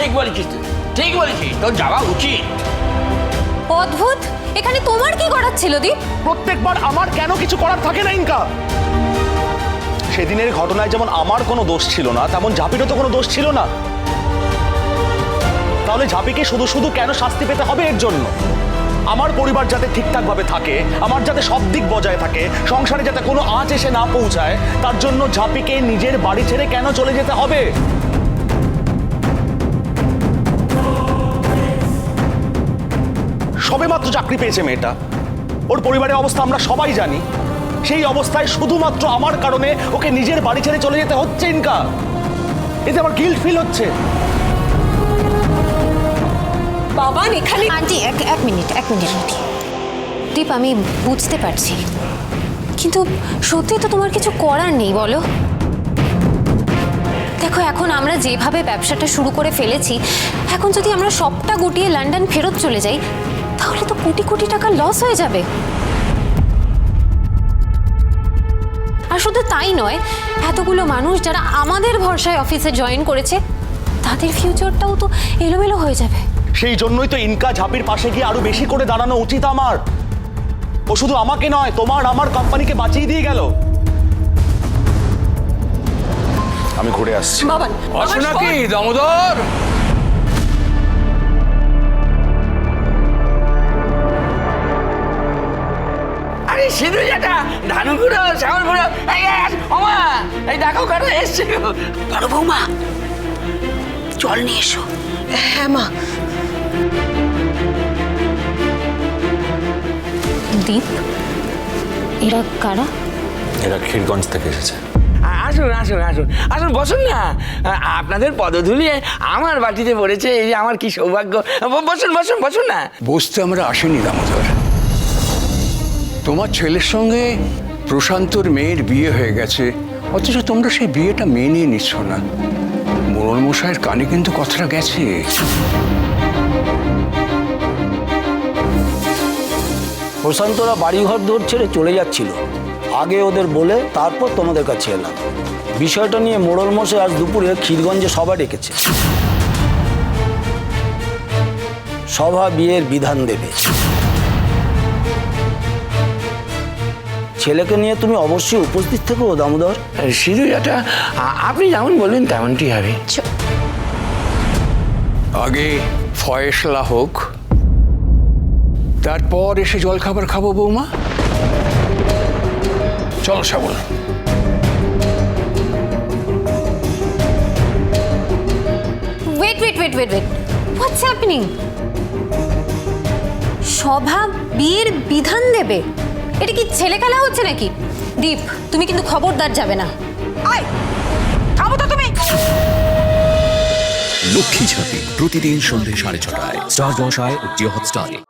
ঠিক বলেছিস তুই। ঠিক বলেছিস। তোর যাওয়া উচিত। অদ্ভুত! এখানে তোমার কি করার ছিল দীপ? প্রত্যেকবার আমার কেন কিছু করার থাকে না ইনকা? সেদিনের ঘটনায় যেমন আমার কোনো দোষ ছিল না তেমন ঝাপিরও তো কোনো দোষ ছিল না। তাহলে ঝাপিকে শুধু শুধু কেন শাস্তি পেতে হবে এর জন্য? আমার পরিবার যাতে ঠিকঠাকভাবে থাকে আমার যাতে সব দিক বজায় থাকে সংসারে যাতে কোনো আঁচ এসে না পৌঁছায় তার জন্য ঝাপিকে নিজের বাড়ি ছেড়ে কেন চলে যেতে হবে? সবেমাত্র চাকরি পেয়েছে মেয়েটা। ওর পরিবারের অবস্থা আমরা সবাই জানি। সেই অবস্থায় শুধুমাত্র আমার কারণে ওকে নিজের বাড়ি ছেড়ে চলে যেতে হচ্ছে ইনকা। এতে আমার গিল্ট ফিল হচ্ছে। বাবান এখানে আন্টি এক এক মিনিট এক মিনিট আন্টি। দীপ আমি বুঝতে পারছি। কিন্তু সত্যি তো তোমার কিছু করার নেই বলো। দেখো এখন আমরা যেভাবে ব্যবসাটা শুরু করে ফেলেছি এখন যদি আমরা সবটা গুটিয়ে লন্ডন ফেরত চলে যাই তাহলে তো কোটি কোটি টাকা লস হয়ে যাবে। আর শুধু তাই নয় এতগুলো মানুষ যারা আমাদের ভরসায় অফিসে জয়েন করেছে তাদের ফিউচারটাও তো এলোমেলো হয়ে যাবে। সেই জন্যই তো ইনকা ঝাপির পাশে গিয়ে আরও বেশি করে দাঁড়ানো উচিত আমার। ও শুধু আমাকে নয় তোমার আমার কোম্পানিকে বাঁচিয়ে দিয়ে গেল। আমি ঘুরে আসছি। বাবান আছো নাকি দামোদর? আরে সিধু যেটা ধানু গুঁড়ো শ্যামল গুঁড়ো এই ওমা এই দেখো কারও এসছে। বড় বৌমা জল নিয়ে এসো। হ্যাঁ মা। দীপ এরা কারা? এরা ক্ষীরগঞ্জ থেকে এসেছে। আসুন আসুন আসুন আসুন বসুন না। আপনাদের পদধূলি আমার বাটিতে পড়েছে এই যে আমার কি সৌভাগ্য। বসুন বসুন বসুন না। বসতে আমরা আসিনি দামোদর। তোমার ছেলের সঙ্গে প্রশান্তর মেয়ের বিয়ে হয়ে গেছে। অথচ তোমরা সেই বিয়েটা মেনে নিচ্ছ না। মোড়ল মশাইয়ের কানে কিন্তু কথাটা গেছে। প্রশান্তরা বাড়িঘর দৌড় ছেড়ে চলে যাচ্ছিল। আগে ওদের বলে তারপর তোমাদের কাছে এলাম। বিষয়টা নিয়ে মোড়ল মশাই আজ দুপুরে ক্ষীরগঞ্জে সভা ডেকেছে। সভা বিয়ের বিধান দেবে। ছেলেকে নিয়ে তুমি অবশ্যই উপস্থিত থেকো দামোদর। সিধু যেটা আপনি যেমন বললেন তেমনটি হবে। আগে ফয়সলা হোক তারপর এসে জলখাবার খাব বৌমা। চল Shyamal. Wait wait wait wait wait what's happening সভা বিয়ের বিধান দেবে? এটা কি ছেলে খেলা হচ্ছে নাকি? দীপ তুমি কিন্তু খবরদার যাবে না। আয়! থামো তো তুমি! লক্ষ্মী ঝাঁপি প্রতিদিন সন্ধ্যে সাড়ে ছটায়। স্টার জলসায় ও জিও হটস্টারে।